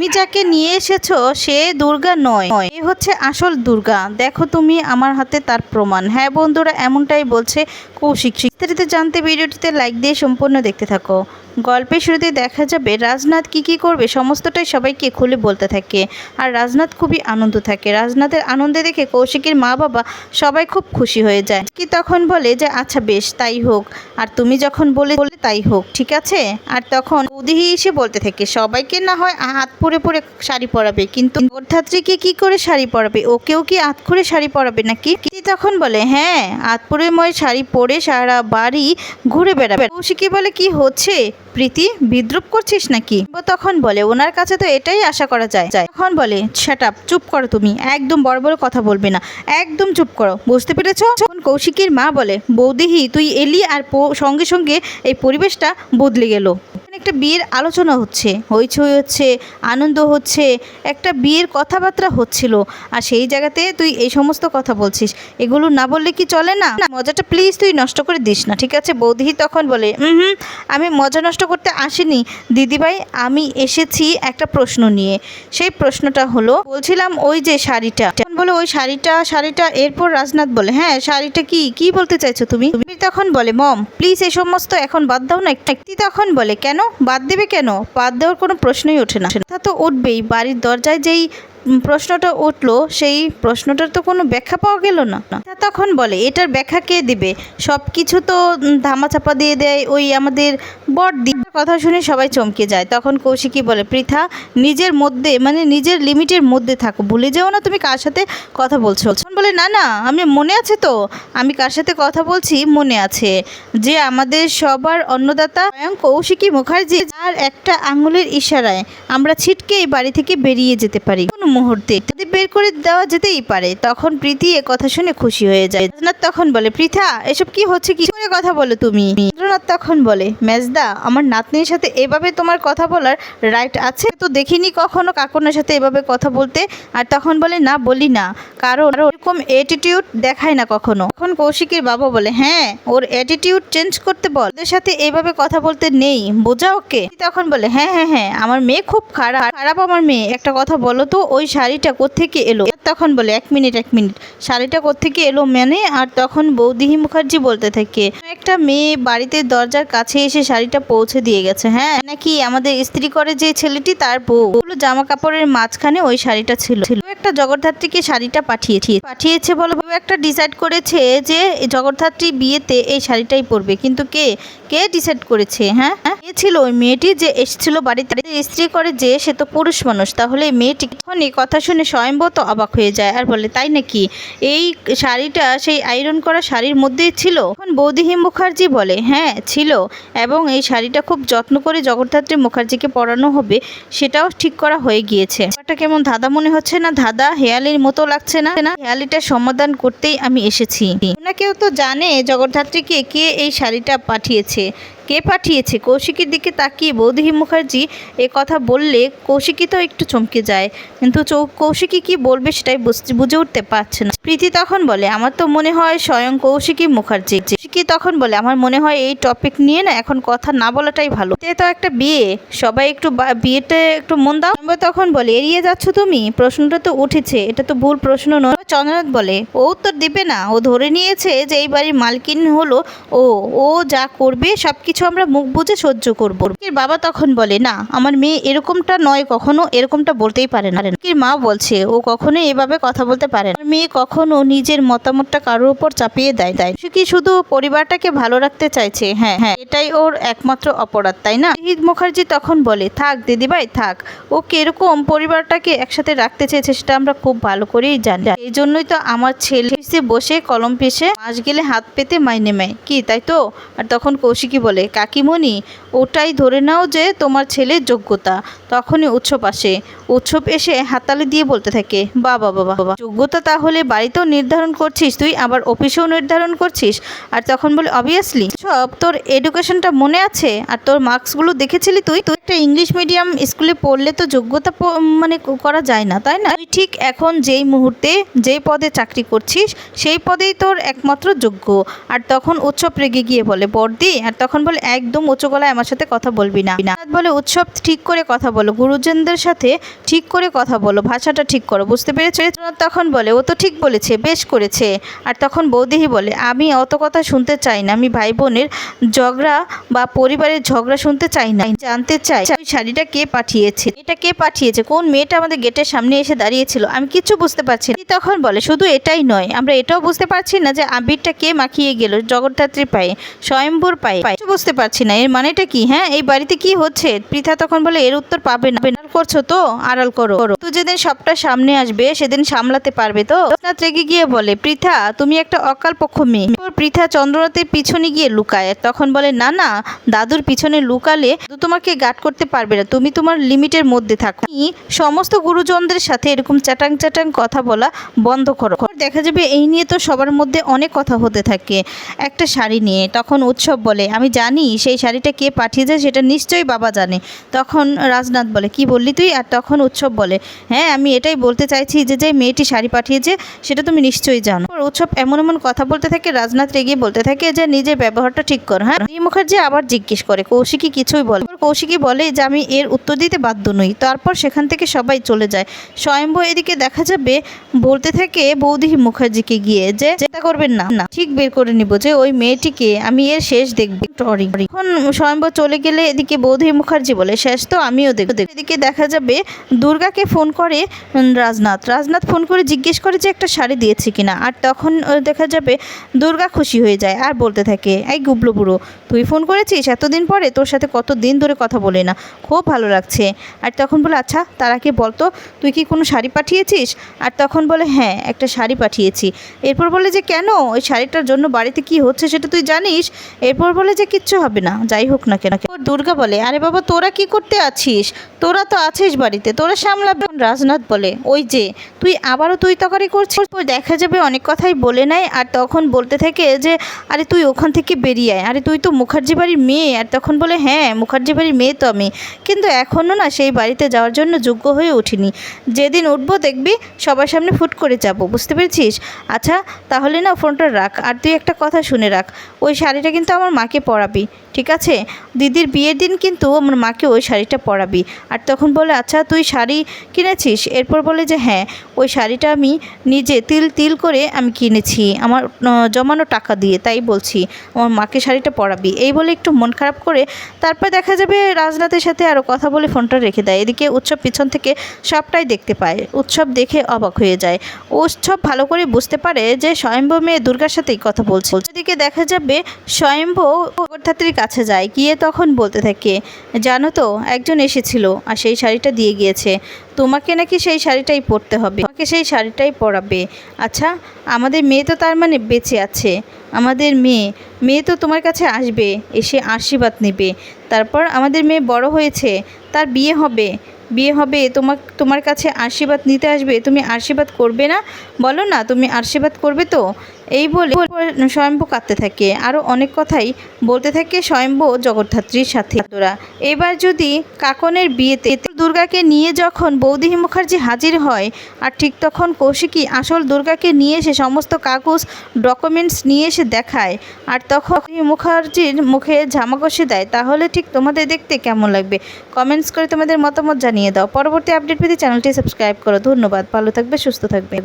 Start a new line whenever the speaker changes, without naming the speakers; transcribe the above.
তুমি যাকে নিয়ে এসেছ, সে দুর্গা নয়। এ হচ্ছে আসল দুর্গা। দেখো তুমি আমার হাতে তার প্রমাণ। হ্যাঁ বন্ধুরা, এমনটাই বলছে কৌশিক। বিস্তারিত জানতে ভিডিওটিতে লাইক দিয়ে সম্পূর্ণ দেখতে থাকো। গল্পের শুরুতে দেখা যাবে রাজনাথ কি কি করবে, সমস্তটাই সবাইকে খুলে বলতে থাকে। আর রাজনাথ খুবই আনন্দ থাকে। রাজনাথের আনন্দে দেখে কৌশিকের মা বাবা সবাই খুব খুশি হয়ে যায়। কি তখন বলে যে আচ্ছা বেশ, তাই হোক। আর তুমি যখন বলে বলে তাই হোক, ঠিক আছে? আর তখন উদিহি এসে বলতে থাকে, সবাইকে না হয় হাত পরে পরে শাড়ি পরাবে, কিন্তু অর্ধাত্রীকে কি করে শাড়ি পরাবে? ওকেও কি হাত করে শাড়ি পরাবে নাকি? কি তখন বলে হ্যাঁ আতপুরেময় শাড়ি পরে সারা বাড়ি ঘুরে বেড়াবে। কৌশিকি বলে, কি হচ্ছে? প্রীতি, বিদ্রুপ করছিস নাকি? তখন বলে, ওনার কাছে তো এটাই আশা করা যায়। তখন বলে শ্যাট আপ চুপ করো তুমি, একদম বড় বড় কথা বলবে না, একদম চুপ করো, বুঝতে পেরেছ? তখন কৌশিকীর মা বলে, বৌদিহি, তুই এলি আর সঙ্গে সঙ্গে এই পরিবেশটা বদলে গেল। একটা বিয়ের আলোচনা হচ্ছে। হইচই হচ্ছে, আনন্দ হচ্ছে, একটা বিয়ের কথাবার্তা হচ্ছিল। আর সেই জায়গাতে তুই এই সমস্ত কথা বলছিস। এগুলো না বললে কি চলে না? মজাটা প্লিজ তুই নষ্ট করে দিস না, ঠিক আছে? বৌদিহি তখন বলে হুম, আমি মজা নষ্ট করতে আসিনি। দিদিভাই, আমি এসেছি একটা প্রশ্ন নিয়ে। সেই প্রশ্নটা হলো, বলছিলাম ওই যে শাড়িটা বলে ওই শাড়িটা শাড়িটা এরপর রাজনাথ বলে হ্যাঁ শাড়িটা কি? কি বলতে চাইছো তুমি? তুমি তখন বলে, মম প্লিজ এই সমস্ত এখন বাদ দাও না একটি। তখন বলে, কেন? বাদ দেবে কেন? বাদ দেওয়ার কোনো প্রশ্নই ওঠে না। তা তো উঠবেই বাড়ির দরজায় যেই প্রশ্নটা উঠল, সেই প্রশ্নটার তো কোনো ব্যাখ্যা পাওয়া গেল না। তখন বলে, এটার ব্যাখ্যা কে দিবে? সব কিছু তো ধামাচাপা দিয়ে দেয়, ওই আমাদের দি কথা শুনে সবাই চমকে যায়। তখন কৌশিকী বলে, পৃথা, নিজের মধ্যে মানে নিজের লিমিটের মধ্যে থাকো। ভুলে যেও না তুমি কার সাথে কথা বলছো। বলে, না না, আমি মনে আছে তো। আমি কার সাথে কথা বলছি? মনে আছে। যে আমাদের সবার অন্নদাতা স্বয়ং কৌশিকী মুখার্জি আর একটা আঙুলের ইশারায় আমরা ছিটকে এই বাড়ি থেকে বেরিয়ে যেতে পারি। মুহূর্তে বের করে দেওয়া যেতেই পারে, তখন প্রীতি এ কথা শুনে খুশি হয়ে যায়। রাজনাথ তখন বলে পৃথা এসব কি হচ্ছে কি? করে কথা বলো তুমি? রবীন্দ্রনাথ তখন বলে, মেজদা, আমার নাতনির সাথে এভাবে তোমার কথা বলার রাইট আছে? তো দেখিনি কখনো কাকুনের সাথে এভাবে কথা বলতে? আর তখন বলে, না, বলি না। কারণ ওরকম অ্যাটিটিউড দেখায় না কখনো। তখন কৌশিকের বাবা বলে হ্যাঁ ওর অ্যাটিটিউড চেঞ্জ করতে বল। ওদের সাথে এভাবে কথা বলতে নেই বোঝা ওকে তখন বলে হ্যাঁ হ্যাঁ হ্যাঁ আমার মেয়ে খুব খারাপ খারাপ আমার মেয়ে। একটা কথা বলো তো ওই শাড়িটা কোত্থেকে এলো? তখন বলে, এক মিনিট এক মিনিট। শাড়িটা কোত্থেকে এলো মানে? আর তখন বৌদিহি মুখার্জি বলতে থাকে, একটা মেয়ে বাড়িতে দরজার কাছে এসে শাড়িটা পৌঁছে দিয়ে গেছে। হ্যাঁ নাকি আমাদের স্ত্রী করে যে ছেলেটি, তার বউ? জামা কাপড়ের মাঝখানে ওই শাড়িটা ছিল। একটা জগদ্ধাত্রীকে শাড়িটা পাঠিয়েছি। পাঠিয়েছে বলে একটা ডিসাইড করেছে যে জগদ্ধাত্রী বিয়েতে এই শাড়িটাই পরবে। কিন্তু কে? কে ডিসাইড করেছে হ্যাঁ? কে ছিল ওই মেয়েটি যে এসেছিল বাড়িতে। স্ত্রী করে যে সে তো পুরুষ মানুষ, তাহলে মেয়েটি তখন এই কথা শুনে স্বয়ম্ভব তো অবাক হয়ে যায় আর বলে, তাই নাকি? এই শাড়িটা সেই আয়রন করা শাড়ির মধ্যেই ছিল? তখন বৌদিহি মুখার্জি বলে হ্যাঁ ছিল এবং এই শাড়িটা খুব যত্ন করে জগদ্ধাত্রী মুখার্জিকে পরানো হবে, সেটাও ঠিক করা হয়ে গিয়েছে। ব্যাপারটা কেমন ধাঁধা মনে হচ্ছে না? ধাঁধা হেয়ালির মতো লাগছে না? না হেয়ালিটার সমাধান করতেই আমি এসেছি। ওনাকেও তো জানে জগদ্ধাত্রীকে কে এই শাড়িটা পাঠিয়েছে। কে পাঠিয়েছে? কৌশিকীর দিকে তাকিয়ে বৌদিহী মুখার্জি এ কথা বললে কৌশিকী তো একটু চমকে যায়। কিন্তু কৌশিকী কি বলবে সেটাই বুঝে উঠতে পারছে না। প্রীতি তখন বলে, আমার তো মনে হয় স্বয়ং কৌশিকী মুখার্জি। কৌশিকী তখন বলে? আমার মনে হয় এই টপিক নিয়ে না এখন কথা না বলাটাই ভালো। এতে তো একটা বিয়ে। সবাই একটু বিয়েতে একটু মন দাও। তখন বলে, এড়িয়ে যাচ্ছ তুমি? প্রশ্নটা তো উঠেছে। এটা তো ভুল প্রশ্ন নয়। চন্দ্রনাথ বলে, ও উত্তর দিবে না। ও ধরে নিয়েছে যে এই বাড়ির মালকিন হলো। ও ও যা করবে সব কিছু আমরা মুখ বুঝে সহ্য করব। এর বাবা তখন বলে, না, আমার মেয়ে এরকমটা নয়। কখনো এরকমটা বলতেই পারে না। এর মা বলছে, ও কখনো এভাবে কথা বলতে পারে না। মেয়ে কখনো নিজের মতামতটা কারোর উপর চাপিয়ে দেয় দেয় সে কি শুধু পরিবারটাকে ভালো রাখতে চাইছে। হ্যাঁ হ্যাঁ এটাই ওর একমাত্র অপরাধ, তাই না? শহীদ মুখার্জি তখন বলে, থাক, দিদিভাই, থাক। ও কীরকম পরিবারটাকে একসাথে রাখতে চেয়েছে সেটা আমরা খুব ভালো করেই জানি। এই জন্যই তো আমার ছেলে বসে কলম পেশে মাস গেলে হাত পেতে মাইনে নেয়। কি, তাই তো? আর তখন কৌশিকী বলে, কাকিমণি, ওটাই ধরে নাও যে তোমার ছেলের যোগ্যতা। তখনই উৎসব আসে। উৎসব এসে হাততালি দিয়ে বলতে থাকে, বাবা বাবা বাবা, যোগ্যতা তাহলে বাড়িতেও নির্ধারণ করছিস, তুই আবার অফিসেও নির্ধারণ করছিস? আর তখন বলে অবভিয়াসলি সব, তোর এডুকেশনটা মনে আছে আর তোর মার্কসগুলো দেখেছিলি তুই? তুই একটা ইংলিশ মিডিয়াম স্কুলে পড়লে তো যোগ্যতা মানে করা যায় না, তাই না? তুই ঠিক এখন যেই মুহূর্তে যেই পদে চাকরি করছিস, সেই পদেই তোর একমাত্র যোগ্য। আর তখন উৎসব রেগে গিয়ে বলে, বর্দি, আর তখন বলে, একদম উঁচু গলায় আমার সাথে কথা বলবি না। বলে, উৎসব ঠিক করে কথা বলো। গুরুজনদের সাথে ঠিক করে কথা বলো, ভাষাটা ঠিক করো, বুঝতে পেরেছে? তখন বলে, ও তো ঠিক বলেছে, বেশ করেছে। আর তখন বৌদিহি বলে, আমি অত কথা শুনতে চাই না, আমি ভাই বোনের ঝগড়া বা পরিবারের ঝগড়া শুনতে চাই না, জানতে চাই ওই শাড়িটা কে পাঠিয়েছে, এটা কে পাঠিয়েছে, কোন মেয়েটা আমাদের গেটের সামনে এসে দাঁড়িয়েছিল, আমি কিচ্ছু বুঝতে পারছি না। তখন বলে, শুধু এটাই নয়, আমরা এটাও বুঝতে পারছি না যে আবিরটা কে মাখিয়ে গেল জগদ্ধাত্রীর পায়ে স্বয়ম্বর পায়ে। কিছু বুঝতে পারছি না, এর মানেটা কি? হ্যাঁ এই বাড়িতে কি হচ্ছে? পৃথা তখন বলে, এর উত্তর পাবে না। করছ তো? আড়াল করো। তো যেদিন সবটা সামনে আসবে, সেদিন সামলাতে পারবে তো? রেগে গিয়ে বলে, পৃথা, তুমি একটা অকাল পক্ষ মেয়ে পৃথা চন্দ্রনাথের পিছনে গিয়ে লুকায়। তখন বলে, না না, দাদুর পিছনে লুকালে তোমাকে গার্ড করতে পারবে না। তুমি তোমার লিমিটের মধ্যে থাকো। সমস্ত গুরুজনদের সাথে এরকম চ্যাটাং চ্যাটাং কথা বলা বন্ধ করো। দেখা যাবে, এই নিয়ে তো সবার মধ্যে অনেক কথা হতে থাকে, একটা শাড়ি নিয়ে। তখন উৎসব বলে, আমি জানি, সেই শাড়িটা কে পাঠিয়েছে সেটা নিশ্চয়ই বাবা জানে। তখন রাজনাথ বলে, কি বললি তুই? আর তখন উৎসব বলে। হ্যাঁ আমি এটাই বলতে চাইছি যে যে মেয়েটি শাড়ি পাঠিয়েছে, সেটা তুমি নিশ্চয়ই জানো। উৎসব এমন এমন কথা বলতে থাকে, রাজনাথ রেগে বলতে থাকে যে, নিজের ব্যবহারটা ঠিক কর। হ্যাঁ? এই মুখার্জি আবার জিজ্ঞেস করে, কৌশিকী কিছুই বলে? কৌশিকী বলে যে, আমি এর উত্তর দিতে বাধ্য নই। তারপর সেখান থেকে সবাই চলে যায়। স্বয়ম্ভ এদিকে দেখা যাবে, বলতে থাকে বৌদিহি মুখার্জিকে গিয়ে যে, চিন্তা করবেন না। না, ঠিক বের করে নিব যে, ওই মেয়েটিকে আমি এর শেষ দেখব। টরি এখন স্বয়ম্ভ চলে গেলে এদিকে বৌদিহি মুখার্জি বলে, শেষ তো, আমিও দেখব। এদিকে দেখা যাবে দুর্গাকে ফোন করে রাজনাথ। রাজনাথ ফোন করে জিজ্ঞেস করে যে, একটা শাড়ি দিয়েছে কিনা? আর তখন দেখা যাবে দুর্গা খুশি হয়ে যায় আর বলতে থাকে, এই গুবলো বুড়ো, তুই ফোন করেছিস? এতদিন পরে তোর সাথে কত দিন ধরে কথা বলে না। খুব ভালো লাগছে। আর তখন বলে আচ্ছা তার আগে বলতো তুই কি কোনো শাড়ি পাঠিয়েছিস? আর তখন বলে হ্যাঁ একটা শাড়ি পাঠিয়েছি। এরপর বলে যে, কেন? ওই শাড়িটার জন্য বাড়িতে কি হচ্ছে সেটা তুই জানিস? এরপর বলে যে, কিচ্ছু হবে না, যাই হোক না কেন। দুর্গা বলে, আরে বাবা, তোরা কি করতে আছিস? তোরা তো আছিস বাড়িতে, তোরা সামলাবে। রাজনাথ বলে, ওই যে, তুই আবারও তুই তকারি করছিস? ওই দেখা যাবে, অনেক কথাই বলে নেয় আর তখন বলতে থাকে যে, আরে তুই ওখান থেকে বেরিয়ে আয়। আরে তুই তো মুখার্জি বাড়ির মেয়ে। আর তখন বলে হ্যাঁ মুখার্জি বাড়ির মেয়ে তো আমি। কিন্তু এখনও না সেই বাড়িতে যাওয়ার জন্য যোগ্য হয়ে উঠিনি। যেদিন উঠবো দেখবি সবার সামনে ফুট করে যাব, বুঝতে পেরেছিস? আচ্ছা তাহলে না ফোনটা রাখ, আর তুই একটা কথা শুনে রাখ। ওই শাড়িটা কিন্তু আমার মাকে পরাবি, ঠিক আছে? দিদির বিয়ের দিন কিন্তু আমার মাকে ওই শাড়িটা পরাবি। আর তখন বলে আচ্ছা তুই শাড়ি কিনেছিস? এরপর বলে যে হ্যাঁ ওই শাড়িটা আমি নিজে তিল তিল করে আমি কিনেছি। আমার জমানো টাকা দিয়ে, তাই বলছি, আমার মাকে শাড়িটা পরাবি। এই বলে একটু মন খারাপ করে তারপর দেখা যাবে রাজনাথের সাথে আরও কথা বলে ফোনটা রেখে দেয়। এদিকে উৎসব পিছন থেকে সবটাই দেখতে পায়। উৎসব দেখে অবাক হয়ে যায়। উৎসব ভালো করে বুঝতে পারে যে, স্বয়ম্ভ মেয়ে দুর্গার সাথেই কথা বলছে। এদিকে দেখা যাবে স্বয়ম্ভ জগদ্ধাত্রীর কাছে যায়। গিয়ে তখন বলতে থাকে, জানো তো, একজন এসেছিল আর সেই শাড়িটা দিয়ে গিয়েছে। তোমাকে নাকি সেই শাড়িটাই পরতে হবে। তোমাকে সেই শাড়িটাই পরাবে। আচ্ছা আমাদের মেয়ে তো তার মানে বেঁচে আছে। আমাদের মেয়ে মেয়ে তো তোমার কাছে আসবে, এসে আশীর্বাদ নেবে। তারপর আমাদের মেয়ে বড় হয়েছে, তার বিয়ে হবে। বিয়ে হবে তোমার তোমার কাছে আশীর্বাদ নিতে আসবে। তুমি আশীর্বাদ করবে না? বলো না, তুমি আশীর্বাদ করবে তো? এই বলে স্বয়ম্ভু কাঁদতে থাকে। আরও অনেক কথাই বলতে থাকে স্বয়ম্ভু জগদ্ধাত্রীর সাথে। তোরা এবার যদি কাকনের বিয়েতে দুর্গাকে নিয়ে যখন বৌদিহি মুখার্জি হাজির হয়, আর ঠিক তখন কৌশিকী আসল দুর্গাকে নিয়ে এসে সমস্ত কাগজ ডকুমেন্টস নিয়ে এসে দেখায়, আর তখন মুখার্জির মুখে ঝামা কষে দেয়, তাহলে ঠিক তোমাদের দেখতে কেমন লাগবে? কমেন্টস করে তোমাদের মতামত জানিয়ে দাও। পরবর্তী আপডেট পেতে চ্যানেলটি সাবস্ক্রাইব করো। ধন্যবাদ। ভালো থাকবে, সুস্থ থাকবে।